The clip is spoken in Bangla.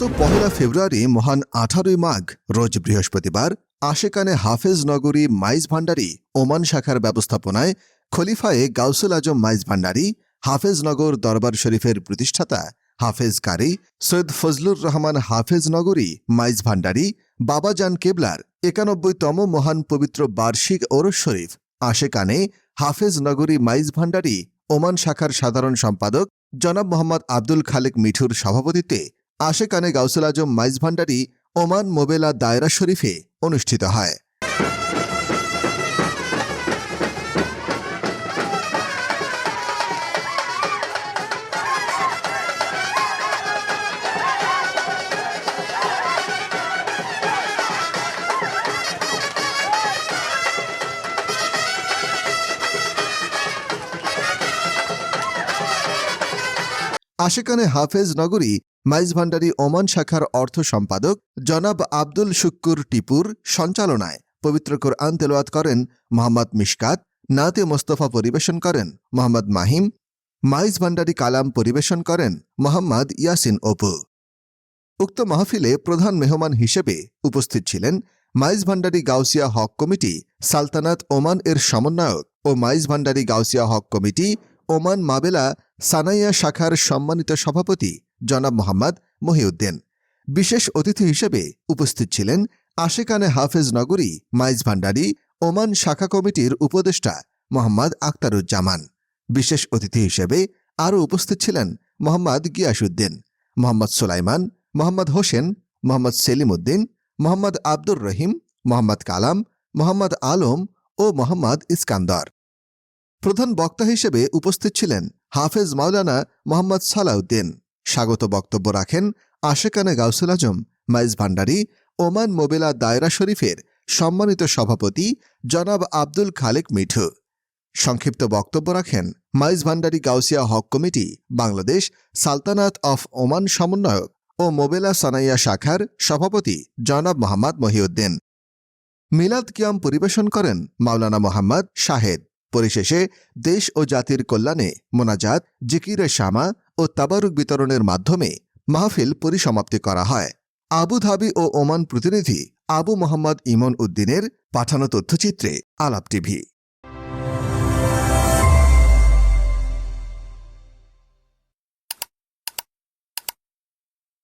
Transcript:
গত পহেলা ফেব্রুয়ারি মহান আঠারোই মাঘ, রোজ বৃহস্পতিবার, আশেকানে হাফেজ নগরী মাইজ ভান্ডারি, ওমান শাখার ব্যবস্থাপনায় খলিফায়ে গাউসুল আজম মাইজ ভান্ডারি হাফেজনগর দরবার শরীফের প্রতিষ্ঠাতা হাফেজ কারি, সৈয়দ ফজলুর রহমান হাফেজ নগরী মাইজ ভান্ডারি, বাবাজান কেবলার একানব্বইতম মহান পবিত্র বার্ষিক ওরস শরীফ, আশেকানে হাফেজ নগরী মাইজ ভান্ডারি, ওমান শাখার সাধারণ সম্পাদক জনাব মোহাম্মদ আব্দুল খালেক মিঠুর সভাপতিত্বে আশেকানে গাউসুল আজম মাইজ ভান্ডারি ওমান মোবেলা দায়রা শরীফে অনুষ্ঠিত হয়। আশেকানে হাফেজ নগরী মাইজ ভান্ডারি ওমান শাখার অর্থ সম্পাদক জনাব আব্দুল শুক্কুর টিপুর সঞ্চালনায় পবিত্র কোরআন তেলাওয়াত করেন মোহাম্মদ মিশকাত, নাতে মোস্তফা পরিবেশন করেন মোহাম্মদ মাহিম, মাইজ ভান্ডারি কালাম পরিবেশন করেন মোহাম্মদ ইয়াসিন অপু। উক্ত মাহফিলে প্রধান মেহমান হিসেবে উপস্থিত ছিলেন মাইজ ভান্ডারি গাউসিয়া হক কমিটি সালতানাত ওমান এর সমন্বয়ক ও Maizbhandari Gausia Haq committee Oman Mabela Sanaiya শাখার সম্মানিত সভাপতি জনাব মোহাম্মদ মহিউদ্দিন। বিশেষ অতিথি হিসেবে উপস্থিত ছিলেন আশেকানে হাফেজ নগরী মাইজ ভান্ডারি, ওমান শাখা কমিটির উপদেষ্টা মোহাম্মদ আক্তারুজ্জামান বিশেষ অতিথি হিসেবে আরও উপস্থিত ছিলেন মোহাম্মদ গিয়াসুদ্দিন মোহাম্মদ সুলাইমান, মোহাম্মদ হোসেন, মোহাম্মদ সেলিম উদ্দিন মোহাম্মদ আব্দুর রহিম, মোহাম্মদ কালাম, মোহাম্মদ আলম ও মোহাম্মদ ইস্কান্দর। প্রধান বক্তা হিসেবে উপস্থিত ছিলেন হাফেজ মাওলানা মোহাম্মদ সালাউদ্দিন। স্বাগত বক্তব্য রাখেন আশেকানে গাউসুল আজম, মাইজ ভান্ডারি, ওমান মোবেলা দায়রা শরীফের সম্মানিত সভাপতি জনাব আব্দুল খালেক মিঠু। সংক্ষিপ্ত বক্তব্য রাখেন Maizbhandari Gausia Haq committee, Bangladesh sultanate of Oman সমন্বয়ক ও মোবেলা সানাইয়া শাখার সভাপতি জনাব মোহাম্মদ মহিউদ্দিন। মিলাদ কিয়াম পরিবেশন করেন মাওলানা মোহাম্মদ শাহেদ। পরিশেষে দেশ ও জাতির কল্যাণে মোনাজাত জিকিরে শামা ও তাবারুক বিতরণের মাধ্যমে মাহফিল পরিসমাপ্তি করা হয়। আবুধাবি ও ওমান প্রতিনিধি আবু মোহাম্মদ ইমন উদ্দিনের পাঠানো তথ্যচিত্রে আলাপ টিভি।